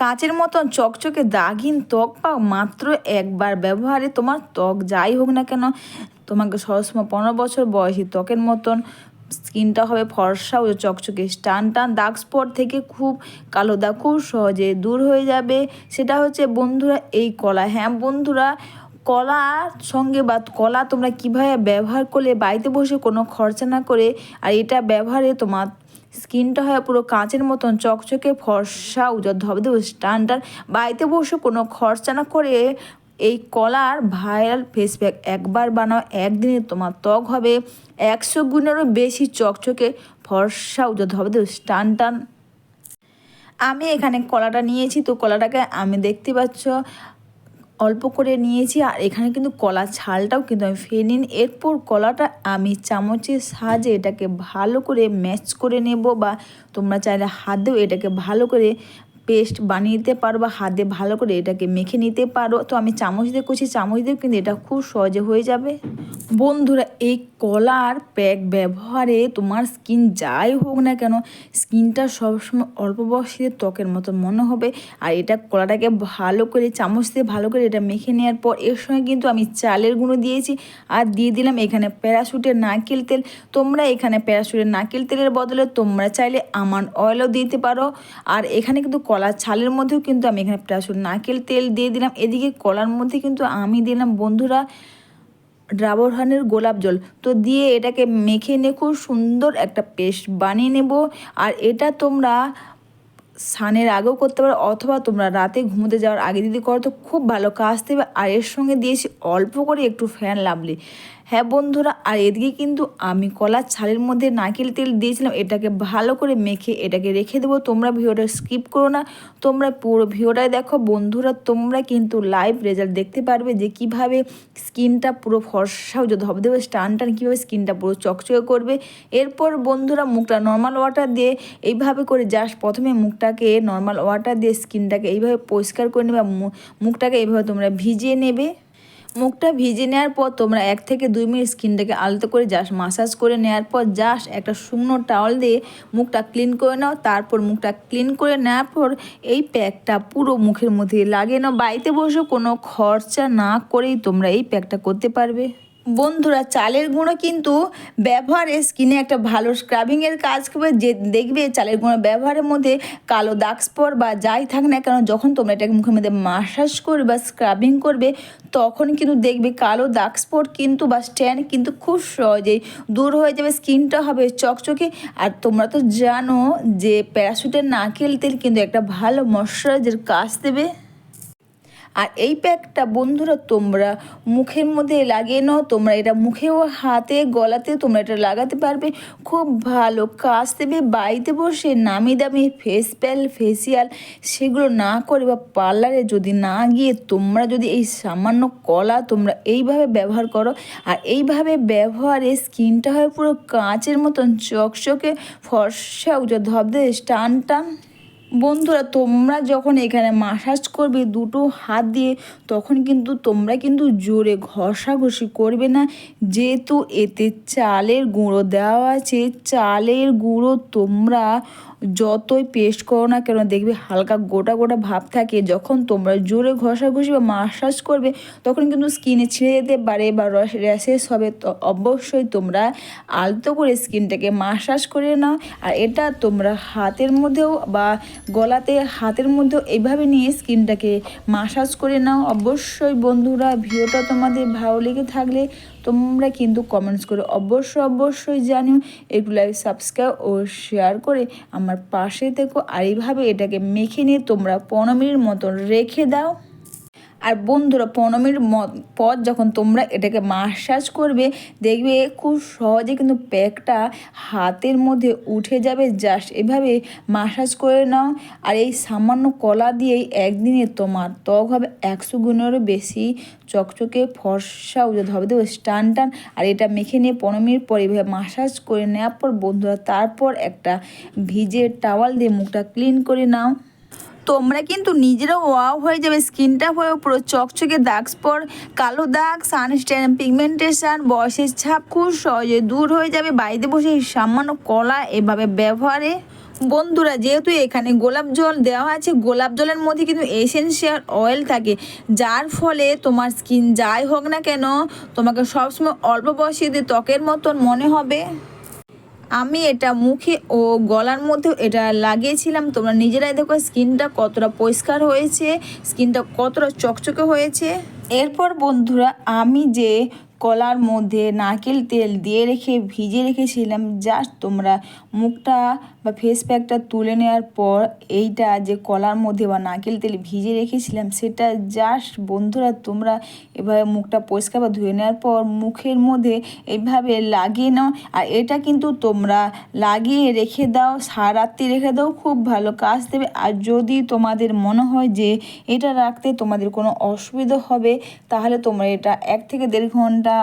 কাচের মতন চকচকে দাগিন ত্বক পাও, মাত্র একবার ব্যবহারে তোমার ত্বক যাই হোক না কেন, তোমাকে সবসময় পনেরো বছর বয়সী ত্বকের মতন স্কিনটা হবে ফর্সা ও চকচকে টান টান, দাগ স্পট থেকে খুব কালো দাগ খুব সহজে দূর হয়ে যাবে। সেটা হচ্ছে বন্ধুরা এই কলা। হ্যাঁ বন্ধুরা কলার সঙ্গে বা কলা তোমরা কীভাবে ব্যবহার করলে, বাড়িতে বসে কোনো খরচা না করে আর এটা ব্যবহারে তোমার স্কিনটা হয় পুরো কাঁচের মতন, চকচকে, ফর্সা, উজ্জ্বল ধবধবে স্ট্যান্ডার্ড। বাড়িতে বসে কোনো খরচা না করে এই কলার ভাইরাল ফেস প্যাক একবার বানাও, একদিনে তোমার ত্বক হবে একশো গুণেরও বেশি চকচকে, ফর্সা, উজ্জ্বল ধবধবে স্টান আমি এখানে কলাটা নিয়েছি, তো কলাটাকে আমি দেখতে পাচ্ছ অল্প করে নিয়েছি আর এখানে কিন্তু কলা ছালটাও কিন্তু আমি ফেলে নিন। এরপর কলাটা আমি চামচের সাহায্যে এটাকে ভালো করে ম্যাচ করে নেব বা তোমরা চাইলে হাতেও এটাকে ভালো করে পেস্ট বানিয়ে নিতে পারো বা হাতে ভালো করে এটাকে মেখে নিতে পারো। তো আমি চামচ দিয়ে করছি, চামচ দিয়েও কিন্তু এটা খুব সহজে হয়ে যাবে। বন্ধুরা, এই কলার প্যাক ব্যবহারে তোমার স্কিন যাই হোক না কেন স্কিনটা সবসময় অল্প বয়সীদের ত্বকের মতো মনে হবে। আর এটা কলাটাকে ভালো করে, চামচ দিয়ে ভালো করে এটা মেখে নেওয়ার পর এর সঙ্গে কিন্তু আমি চালের গুঁড়ো দিয়েছি। আর দিয়ে দিলাম এখানে প্যারাশুটের নারকেল তেল। তোমরা এখানে প্যারাশুটের নারকেল তেলের বদলে তোমরা চাইলে আমান অয়েলও দিতে পারো। আর এখানে কিন্তু কলার ছালের মধ্যেও কিন্তু আমি এখানে প্যারাশুট নারকেল তেল দিয়ে দিলাম। এদিকে কলার মধ্যে কিন্তু আমি দিলাম বন্ধুরা ডাবর হানের গোলাপ জল। তো দিয়ে এটাকে মেখে নিয়ে খুব সুন্দর একটা পেস্ট বানিয়ে নেব। আর এটা তোমরা স্নানের আগেও করতে পারো, অথবা তোমরা রাতে ঘুমোতে যাওয়ার আগে যদি করো, তো খুব ভালো। কাজ দেবে আর এর সঙ্গে দিয়েছি অল্প করে একটু ফ্যান লাভলি। হ্যাঁ বন্ধুরা, আর এদিকে কিন্তু আমি কলার ছালের মধ্যে নারকেল তেল দিয়েছিলাম, এটাকে ভালো করে মেখে এটাকে রেখে দেবো। তোমরা ভিডিওটা স্কিপ করো না, তোমরা পুরো ভিডিওটাই দেখো। বন্ধুরা, তোমরা কিন্তু লাইভ রেজাল্ট দেখতে পারবে যে কীভাবে স্কিনটা পুরো ফর্সাও যদি হবে দেবে স্টান টান কীভাবে স্কিনটা পুরো চকচকে করবে। এরপর বন্ধুরা, মুখটা নর্মাল ওয়াটার দিয়ে এইভাবে করে জাস্ট প্রথমে মুখটাকে নর্মাল ওয়াটার দিয়ে স্কিনটাকে এইভাবে পরিষ্কার করে নেবে মুখটাকে এইভাবে তোমরা ভিজিয়ে নেবে। মুখটা ভিজে নেওয়ার পর তোমরা এক থেকে দুই মিনিট স্কিনটাকে আলতো করে যাস মাসাজ করে নেওয়ার পর জাস্ট একটা শুকনো টাওয়াল দিয়ে মুখটা ক্লিন করে নাও। তারপর মুখটা ক্লিন করে নেওয়ার পর এই প্যাকটা পুরো মুখের মধ্যে লাগিয়ে নাও। বাড়িতে বসে কোনো খরচা না করেই তোমরা এই প্যাকটা করতে পারবে। বন্ধুরা, চালের গুঁড়ো কিন্তু ব্যবহারে স্কিনে একটা ভালো স্ক্রাবিংয়ের কাজ করবে। যে দেখবে চালের গুঁড়ো ব্যবহারের মধ্যে কালো দাগ স্পট বা যাই থাক না কেন, যখন তোমরা এটাকে মুখের মধ্যে মাসাজ করবে বা স্ক্রাবিং করবে, তখন কিন্তু দেখবে কালো দাগ স্পট কিন্তু বা স্ট্যান্ড কিন্তু খুব সহজেই দূর হয়ে যাবে স্কিনটা হবে চকচকে। আর তোমরা তো জানো যে প্যারাশুটের নারকেল তেল কিন্তু একটা ভালো ময়শ্চারাইজার কাজ দেবে। আর এই প্যাকটা বন্ধুরা তোমরা মুখের মধ্যে লাগিয়ে নাও, তোমরা এটা মুখেও হাতে, গলাতে তোমরা এটা লাগাতে পারবে। খুব ভালো কাজ দেবে, বাড়িতে বসে নামি দামি ফেস প্যাল ফেসিয়াল সেগুলো না করে বা পার্লারে যদি না গিয়ে তোমরা যদি এই সামান্য কলা তোমরা এইভাবে ব্যবহার করো আর এইভাবে ব্যবহারে স্কিনটা হয় পুরো কাঁচের মতন, চকচকে, ফর্সা উজো ধবধে টান টান বন্ধুরা, তোমরা যখন এখানে মাসাজ করবে, দুটো হাত দিয়ে, তখন কিন্তু তোমরা কিন্তু জোরে ঘষাঘষি করবে না। যেহেতু এতে চালের গুঁড়ো দেওয়া আছে, চালের গুঁড়ো তোমরা যতই পেস্ট করো না কেন দেখবে হালকা গোটা গোটা ভাব থাকে। যখন তোমরা জোরে ঘষাঘষি বা মাসাজ করবে, তখন কিন্তু স্কিনে ছিঁড়ে যেতে পারে বা রস র্যাশেস হবে। তো অবশ্যই তোমরা আলতো করে স্কিনটাকে মাসাজ করে নাও। আর এটা তোমরা হাতের মধ্যেও বা গলাতে হাতের মধ্যেও এইভাবে নিয়ে স্কিনটাকে মাসাজ করে নাও। অবশ্যই বন্ধুরা, ভিডিওটা তোমাদের ভালো লেগে থাকলে তোমরা কিন্তু কমেন্টস করে অবশ্যই অবশ্যই জানিও। এগুলো সাবস্ক্রাইব ও শেয়ার করে আমার পাশে থেকো। আর এইভাবে এটাকে মেখে নিয়ে তোমরা পনেরো মিনিট মতন রেখে দাও। আর বন্ধুরা পনেরো পর যখন তোমরা এটাকে মাসাজ করবে, দেখবে খুব সহজে কিন্তু প্যাকটা হাতের মধ্যে উঠে যাবে। জাস্ট এভাবে মাসাজ করে নাও। আর এই সামান্য কলা দিয়েই একদিনে তোমার ত্বক হবে একশো গুণেরও বেশি। চকচকে, ফর্সা উজত হবে। দেবো স্টান টান। আর এটা মেখে নিয়ে পনেরো পর এভাবে মাসাজ করে নেওয়ার পর বন্ধুরা, তারপর একটা ভিজে টাওয়াল দিয়ে মুখটা ক্লিন করে নাও। তোমরা কিন্তু নিজেরাও ওয়াও হয়ে যাবে, স্কিনটা হয়ে পুরো চকচকে দাগ স্পট, কালো দাগ সানস্ট্যান পিগমেন্টেশন, বয়সের ছাপ খুব সহজে দূর হয়ে যাবে। বাড়িতে বসে সামান্য কলা এভাবে ব্যবহারে। বন্ধুরা, যেহেতু এখানে গোলাপ জল দেওয়া আছে, গোলাপ জলের মধ্যে কিন্তু এসেন্সিয়াল অয়েল থাকে। যার ফলে তোমার স্কিন যাই হোক না কেন, তোমাকে সবসময় অল্প বয়সী ত্বকের মতন মনে হবে। আমি এটা মুখে ও গলার মধ্যে এটা লাগিয়েছিলাম। তোমরা নিজেরাই দেখো স্কিনটা কতটা পরিষ্কার হয়েছে, স্কিনটা কতটা চকচকে হয়েছে। এরপর বন্ধুরা, আমি যে কলার মধ্যে নারকেল তেল দিয়ে রেখে ভিজে রেখেছিলাম, জাস্ট তোমরা মুখটা বা ফেস প্যাকটা তুলে নেওয়ার পর এইটা যে কলার মধ্যে বা নারকেল তেল ভিজে রেখেছিলাম, সেটা জাস্ট বন্ধুরা তোমরা এভাবে মুখটা পরিষ্কার বা ধুয়ে নেওয়ার পর মুখের মধ্যে এইভাবে লাগিয়ে নাও। আর এটা কিন্তু তোমরা লাগিয়ে রেখে দাও সারাত্রি রেখে দাও, খুব ভালো কাজ দেবে। আর যদি তোমাদের মনে হয় যে এটা রাখতে তোমাদের কোনো অসুবিধা হবে, তাহলে তোমরা এটা এক থেকে দেড় ঘণ্টা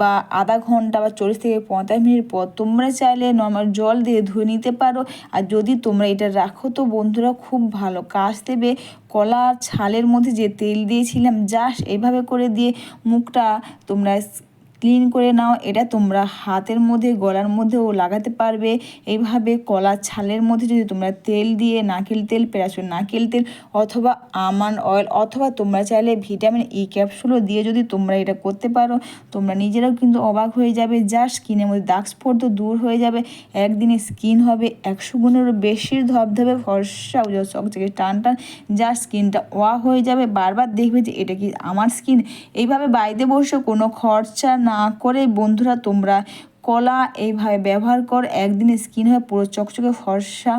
বা আধা ঘণ্টা বা চল্লিশ থেকে পঁয়তাল্লিশ মিনিট পর তোমরা চাইলে নর্মাল জল দিয়ে ধুয়ে নিতে পারো। আর যদি তোমরা এটা রাখো তো বন্ধুরা খুব ভালো। কাজ দেবে। কলা ছালের মধ্যে যে তেল দিয়েছিলাম, জাস্ট এভাবে করে দিয়ে মুখটা তোমরা ক্লিন করে নাও। এটা তোমরা হাতের মধ্যে, গলার মধ্যেও লাগাতে পারবে। এইভাবে কলার ছালের মধ্যে যদি তোমরা তেল দিয়ে নারকেল তেল, প্যারাসুট নারকেল তেল অথবা আমান অয়েল অথবা তোমরা চাইলে ভিটামিন ই ক্যাপসুলও দিয়ে যদি তোমরা এটা করতে পারো, তোমরা নিজেরাও কিন্তু অবাক হয়ে যাবে। যা স্কিনের মধ্যে দাগ স্পট তো দূর হয়ে যাবে। একদিনে স্কিন হবে একশো গুণেরও বেশি ধবধবে, ফর্সা চকচকে টান টান, যা স্কিনটা ওয়া হয়ে যাবে। বারবার দেখবে যে এটা কি আমার স্কিন? এইভাবে বাড়িতে বসে কোনো খরচা না করে বন্ধুরা তোমরা কলা এইভাবে ব্যবহার কর একদিনে স্কিন হয় পুরো চকচকে ফর্সা